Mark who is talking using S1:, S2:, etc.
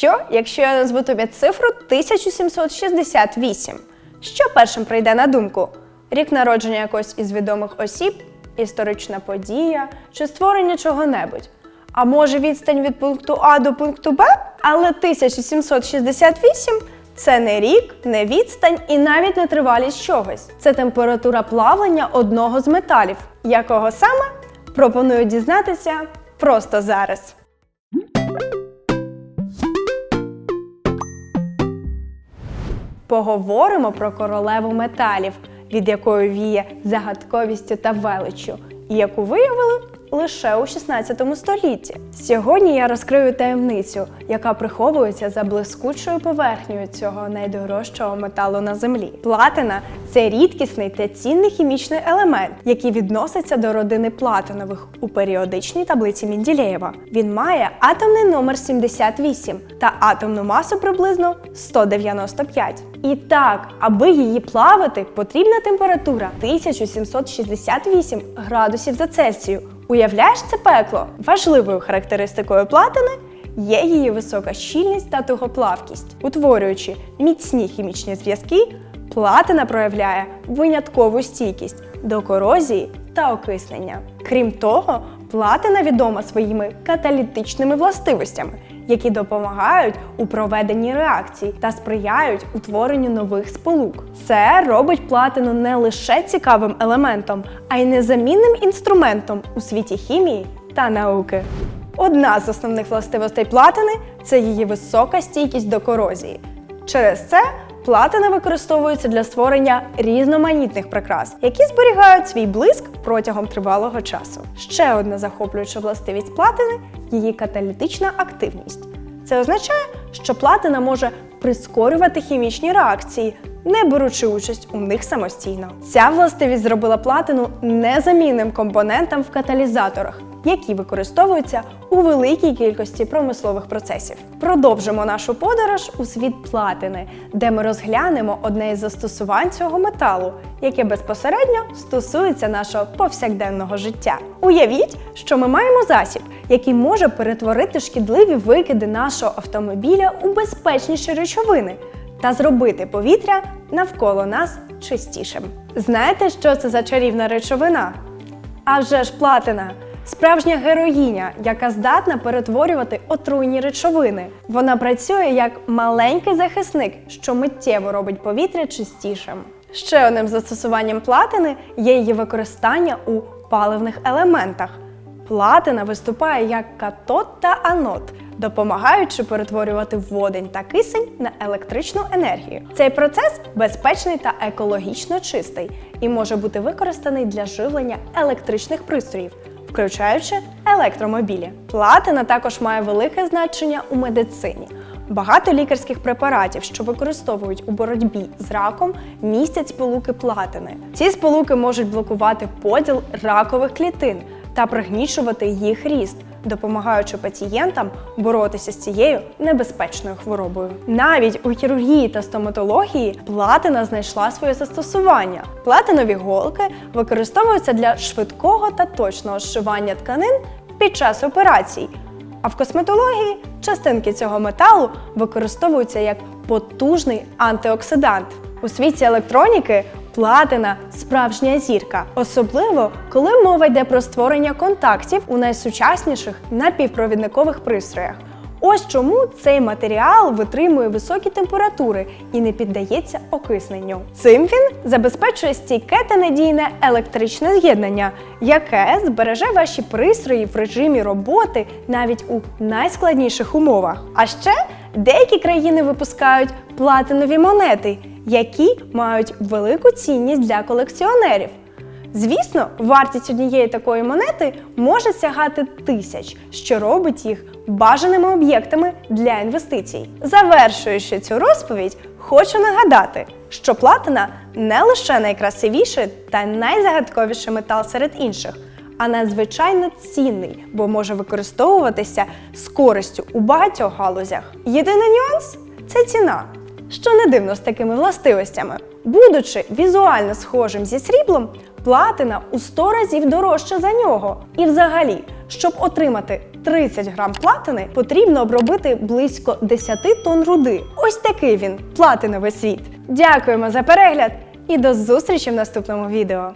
S1: Що, якщо я назву тобі цифру 1768? Що першим прийде на думку? Рік народження якогось із відомих осіб, історична подія чи створення чого-небудь? А може відстань від пункту А до пункту Б? Але 1768 це не рік, не відстань і навіть не тривалість чогось. Це температура плавлення одного з металів. Якого саме? Пропоную дізнатися просто зараз. Поговоримо про королеву металів, від якої віє загадковістю та величчю, і яку виявили лише у 16 столітті. Сьогодні я розкрию таємницю, яка приховується за блискучою поверхнею цього найдорожчого металу на землі. Платина це рідкісний та цінний хімічний елемент, який відноситься до родини платинових у періодичній таблиці Мінділеєва. Він має атомний номер 78 та атомну масу приблизно 195. І так, аби її плавити, потрібна температура 1768 градусів за Цельсію. Уявляєш це пекло? Важливою характеристикою платини є її висока щільність та тугоплавкість. Утворюючи міцні хімічні зв'язки, платина проявляє виняткову стійкість до корозії та окиснення. Крім того, платина відома своїми каталітичними властивостями, які допомагають у проведенні реакцій та сприяють утворенню нових сполук. Це робить платину не лише цікавим елементом, а й незамінним інструментом у світі хімії та науки. Одна з основних властивостей платини це її висока стійкість до корозії. Через це платина використовується для створення різноманітних прикрас, які зберігають свій блиск протягом тривалого часу. Ще одна захоплююча властивість платини її каталітична активність. Це означає, що платина може прискорювати хімічні реакції, не беручи участь у них самостійно. Ця властивість зробила платину незамінним компонентом в каталізаторах, які використовуються у великій кількості промислових процесів. Продовжимо нашу подорож у світ платини, де ми розглянемо одне із застосувань цього металу, яке безпосередньо стосується нашого повсякденного життя. Уявіть, що ми маємо засіб, який може перетворити шкідливі викиди нашого автомобіля у безпечніші речовини та зробити повітря навколо нас чистішим. Знаєте, що це за чарівна речовина? А вже ж платина. Справжня героїня, яка здатна перетворювати отруйні речовини. Вона працює як маленький захисник, що миттєво робить повітря чистішим. Ще одним застосуванням платини є її використання у паливних елементах. Платина виступає як катод та анод, допомагаючи перетворювати водень та кисень на електричну енергію. Цей процес безпечний та екологічно чистий і може бути використаний для живлення електричних пристроїв, включаючи електромобілі. Платина також має велике значення у медицині. Багато лікарських препаратів, що використовують у боротьбі з раком, містять сполуки платини. Ці сполуки можуть блокувати поділ ракових клітин та пригнічувати їх ріст, допомагаючи пацієнтам боротися з цією небезпечною хворобою. Навіть у хірургії та стоматології платина знайшла своє застосування. Платинові голки використовуються для швидкого та точного зшивання тканин під час операцій. А в косметології частинки цього металу використовуються як потужний антиоксидант. У світі електроніки платина справжня зірка, особливо коли мова йде про створення контактів у найсучасніших напівпровідникових пристроях. Ось чому цей матеріал витримує високі температури і не піддається окисненню. Цим він забезпечує стійке та надійне електричне з'єднання, яке збереже ваші пристрої в режимі роботи навіть у найскладніших умовах. А ще деякі країни випускають платинові монети, які мають велику цінність для колекціонерів. Звісно, вартість однієї такої монети може сягати тисяч, що робить їх бажаними об'єктами для інвестицій. Завершуючи цю розповідь, хочу нагадати, що платина не лише найкрасивіший та найзагадковіший метал серед інших, а надзвичайно цінний, бо може використовуватися з користю у багатьох галузях. Єдиний нюанс це ціна. Що не дивно з такими властивостями. Будучи візуально схожим зі сріблом, платина у 100 разів дорожча за нього. І взагалі, Щоб отримати 30 грам платини, потрібно обробити близько 10 тонн руди. Ось такий він платиновий світ. Дякуємо за перегляд і до зустрічі в наступному відео.